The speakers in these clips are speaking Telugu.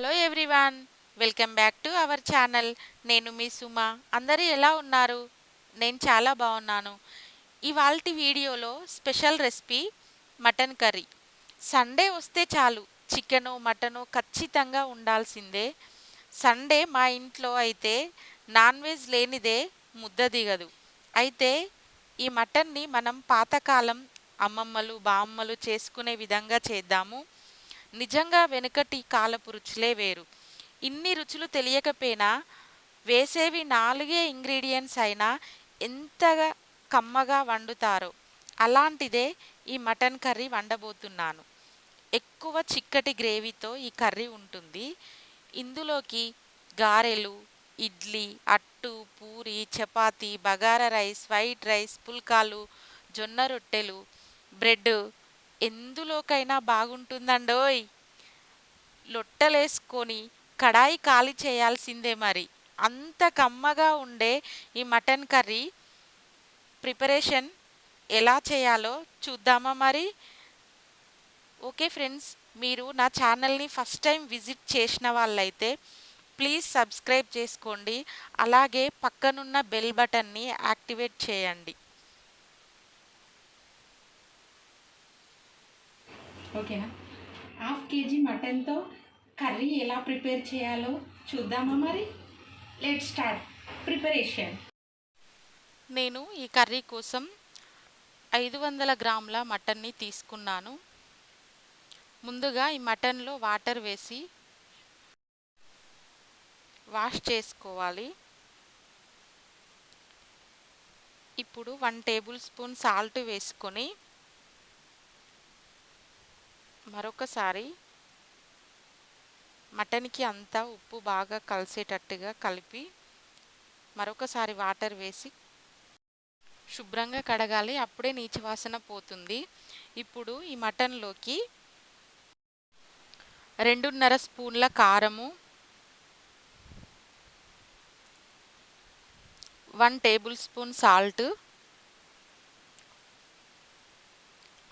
Hello everyone welcome back to our channel. నేను మీ సుమ. అందరూ ఎలా ఉన్నారు? నేను చాలా బాగున్నాను. ఇవాళ వీడియోలో special recipe mutton curry. Sunday వస్తే చాలు చికెను మటను ఖచ్చితంగా ఉండాల్సిందే. సండే మా ఇంట్లో అయితే నాన్ వెజ్ లేనిదే ముద్ద దిగదు. అయితే ఈ మటన్ని మనం పాతకాలం అమ్మమ్మలు బామ్మలు చేసుకునే విధంగా చేద్దాము. నిజంగా వెనుకటి కాలపు రుచులే వేరు. ఇన్ని రుచులు తెలియకపోయినా వేసేవి నాలుగే ఇంగ్రీడియంట్స్ అయినా ఎంతగా కమ్మగా వండుతారో అలాంటిదే ఈ మటన్ కర్రీ వండబోతున్నాను. ఎక్కువ చిక్కటి గ్రేవీతో ఈ కర్రీ ఉంటుంది. ఇందులోకి గారెలు ఇడ్లీ అట్టు puri chapati bagara rice white rice పుల్కాలు జొన్న రొట్టెలు బ్రెడ్ ఎందులోకైనా బాగుంటుందండోయ్. లొట్టలేసుకొని కడాయి ఖాళీ చేయాల్సిందే మరి. అంత కమ్మగా ఉండే ఈ మటన్ కర్రీ ప్రిపరేషన్ ఎలా చేయాలో చూద్దామా మరి. ఓకే ఫ్రెండ్స్ మీరు నా ఛానల్ని ఫస్ట్ టైం విజిట్ చేసిన వాళ్ళైతే ప్లీజ్ సబ్స్క్రైబ్ చేసుకోండి. అలాగే పక్కనున్న బెల్ బటన్ని యాక్టివేట్ చేయండి. ఓకేనా? హాఫ్ కేజీ మటన్తో కర్రీ ఎలా ప్రిపేర్ చేయాలో చూద్దామా మరి? లెట్ స్టార్ట్ ప్రిపరేషన్ నేను ఈ కర్రీ కోసం ఐదు వందల గ్రాముల మటన్ని తీసుకున్నాను. ముందుగా ఈ మటన్లో వాటర్ వేసి వాష్ చేసుకోవాలి. ఇప్పుడు వన్ టేబుల్ స్పూన్ సాల్ట్ వేసుకొని మరొకసారి మటన్కి అంతా ఉప్పు బాగా కలిసేటట్టుగా కలిపి మరొకసారి వాటర్ వేసి శుభ్రంగా కడగాలి. అప్పుడే నీచు వాసన పోతుంది. ఇప్పుడు ఈ మటన్లోకి రెండున్నర స్పూన్ల కారము వన్ టేబుల్ స్పూన్ సాల్ట్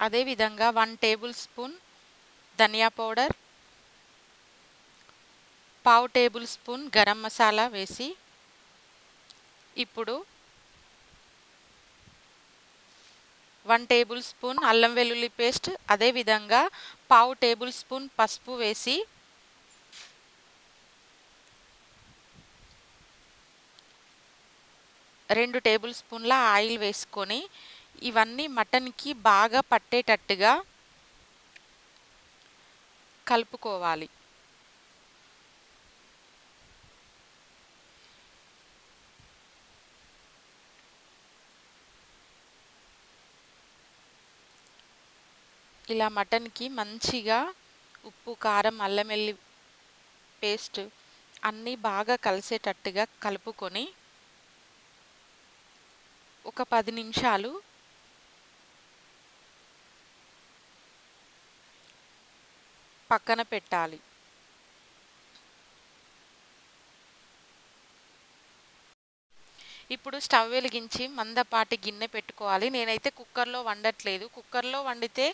అదేవిధంగా వన్ టేబుల్ స్పూన్ ధనియా పౌడర్ పావు టేబుల్ స్పూన్ గరం మసాలా వేసి ఇప్పుడు వన్ టేబుల్ స్పూన్ అల్లం వెల్లుల్లి పేస్ట్ అదేవిధంగా పావు టేబుల్ స్పూన్ పసుపు వేసి రెండు టేబుల్ స్పూన్ల ఆయిల్ వేసుకొని ఇవన్నీ మటన్కి బాగా పట్టేటట్టుగా కలుపుకోవాలి. ఇలా మటన్కి మంచిగా ఉప్పు కారం అల్లం వెల్లి పేస్ట్ అన్నీ బాగా కలిసేటట్టుగా కలుపుకొని ఒక పది నిమిషాలు పక్కన పెట్టాలి. ఇప్పుడు స్టవ్ వెలిగించి మందపాటి గిన్నె పెట్టుకోవాలి. నేనైతే కుక్కర్లో వండట్లేదు. కుక్కర్లో వండితే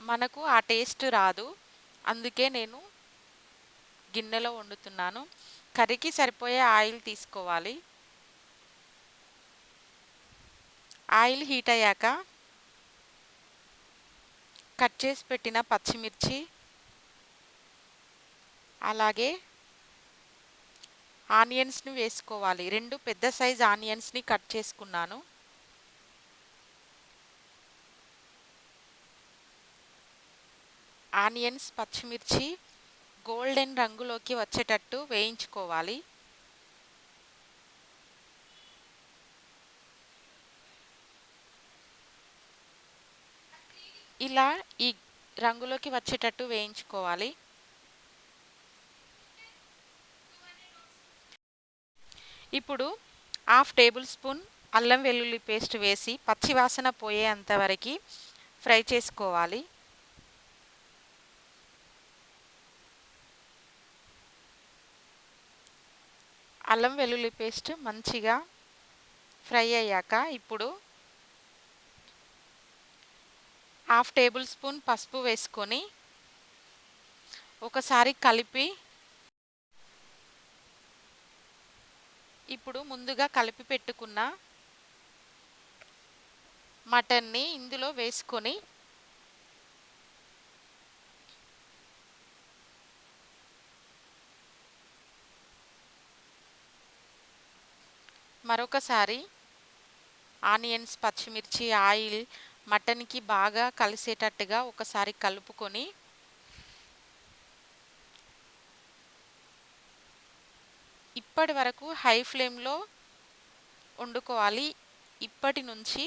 మనకు ఆ టేస్ట్ రాదు. అందుకే నేను గిన్నెలో వండుతున్నాను. కర్రీకి సరిపోయే ఆయిల్ తీసుకోవాలి. ఆయిల్ హీట్ అయ్యాక కట్ చేసి పెట్టిన పచ్చిమిర్చి అలాగే ఆనియన్స్ని వేసుకోవాలి. రెండు పెద్ద సైజ్ ఆనియన్స్ని కట్ చేసుకున్నాను. ఆనియన్స్ పచ్చిమిర్చి గోల్డెన్ రంగులోకి వచ్చేటట్టు వేయించుకోవాలి. ఇలా ఈ రంగులోకి వచ్చేటట్టు వేయించుకోవాలి. ఇప్పుడు హాఫ్ టేబుల్ స్పూన్ అల్లం వెల్లుల్లి పేస్ట్ వేసి పచ్చివాసన పోయేంత వరకు ఫ్రై చేసుకోవాలి. అల్లం వెల్లుల్లి పేస్ట్ మంచిగా ఫ్రై అయ్యాక ఇప్పుడు హాఫ్ టేబుల్ స్పూన్ పసుపు వేసుకొని ఒకసారి కలిపి ఇప్పుడు ముందుగా కలిపి పెట్టుకున్న మటన్ని ఇందులో వేసుకొని మరొకసారి ఆనియన్స్ పచ్చిమిర్చి ఆయిల్ మటన్కి బాగా కలిసేటట్టుగా ఒకసారి కలుపుకొని ఇప్పటి వరకు హై ఫ్లేమ్లో వండుకోవాలి. ఇప్పటి నుంచి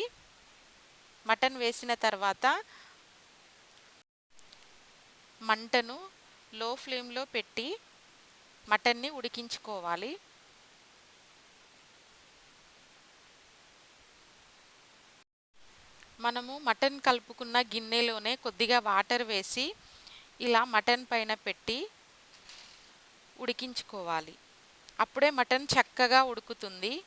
మటన్ వేసిన తర్వాత మంటను లో ఫ్లేమ్లో పెట్టి మటన్ని ఉడికించుకోవాలి. మనము మటన్ కలుపుకున్న గిన్నెలోనే కొద్దిగా వాటర్ వేసి ఇలా మటన్ పైన పెట్టి ఉడికించుకోవాలి. అప్పుడే మటన్ చక్కగా ఉడుకుతుంది.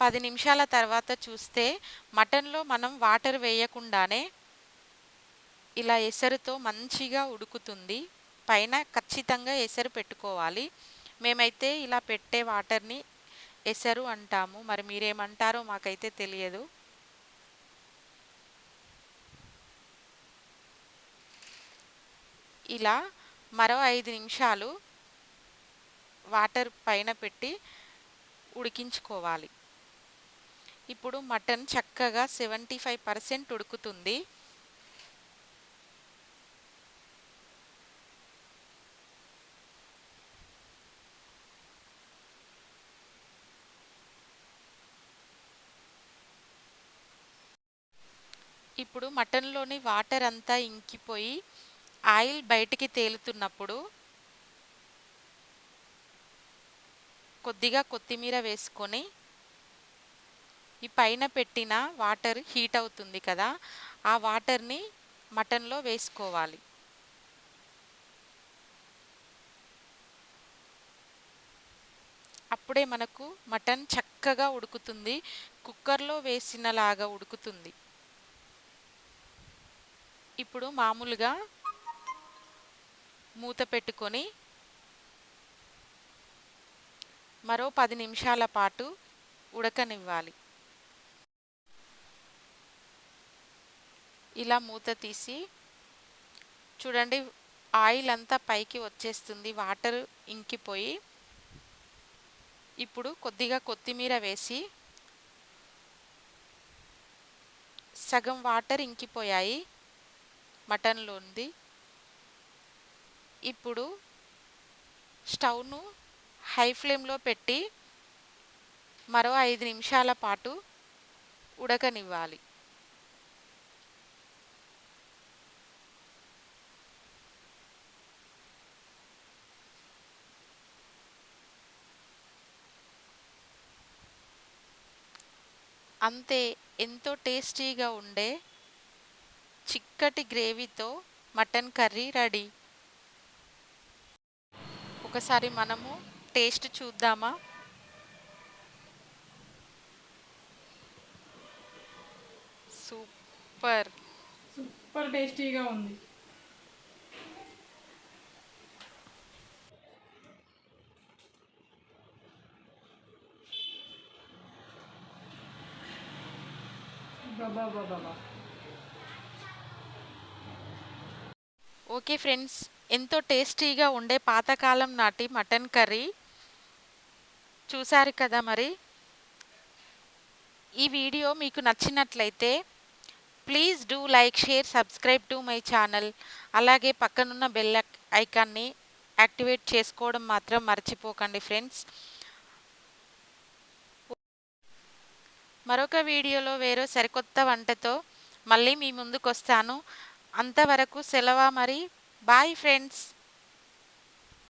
పది నిమిషాల తర్వాత చూస్తే మటన్లో మనం వాటర్ వేయకుండానే ఇలా ఎసరుతో మంచిగా ఉడుకుతుంది. పైన ఖచ్చితంగా ఎసరు పెట్టుకోవాలి. మేమైతే ఇలా పెట్టే వాటర్ని ఎసరు అంటాము. మరి మీరేమంటారో మాకైతే తెలియదు. ఇలా మరో ఐదు నిమిషాలు వాటర్ పైన పెట్టి ఉడికించుకోవాలి. ఇప్పుడు మటన్ చక్కగా సెవెంటీ ఫైవ్ పర్సెంట్ ఉడుకుతుంది. ఇప్పుడు మటన్లోని వాటర్ అంతా ఇంకిపోయి ఆయిల్ బయటికి తేలుతున్నప్పుడు కొద్దిగా కొత్తిమీర వేసుకొని ఈ పైన పెట్టిన వాటర్ హీట్ అవుతుంది కదా ఆ వాటర్ని మటన్లో వేసుకోవాలి. అప్పుడే మనకు మటన్ చక్కగా ఉడుకుతుంది కుక్కర్లో వేసినలాగా ఉడుకుతుంది. ఇప్పుడు మామూలుగా మూత పెట్టుకొని మరో పది నిమిషాల పాటు ఉడకనివ్వాలి. ఇలా మూత తీసి చూడండి ఆయిల్ అంతా పైకి వచ్చేస్తుంది వాటర్ ఇంకిపోయి ఇప్పుడు కొద్దిగా కొత్తిమీర వేసి సగం వాటర్ ఇంకిపోయాయి మటన్లో ఉంది ఇప్పుడు స్టవ్ను హై ఫ్లేమ్లో పెట్టి మరో ఐదు నిమిషాల పాటు ఉడకనివ్వాలి. అంతే ఎంతో టేస్టీగా ఉండే చిక్కటి గ్రేవీతో మటన్ కర్రీ రెడీ. ఒకసారి మనము టేస్ట్ చూద్దామా? సూపర్. సూపర్ టేస్టీగా ఉంది. బాబా బాబా ఓకే ఫ్రెండ్స్ ఎంతో టేస్టీగా ఉండే పాతకాలం నాటి మటన్ కర్రీ. చూశారు కదా మరి? ఈ వీడియో మీకు నచ్చినట్లయితే please do like share subscribe to my channel. అలాగే పక్కనున్న బెల్ ఐకాన్ని యాక్టివేట్ చేసుకోవడం మాత్రం మర్చిపోకండి ఫ్రెండ్స్. మరొక వీడియోలో వేరే సరికొత్త వంటతో మళ్ళీ మీ ముందుకు వస్తాను అంతవరకు సెలవు మరి? Bye friends.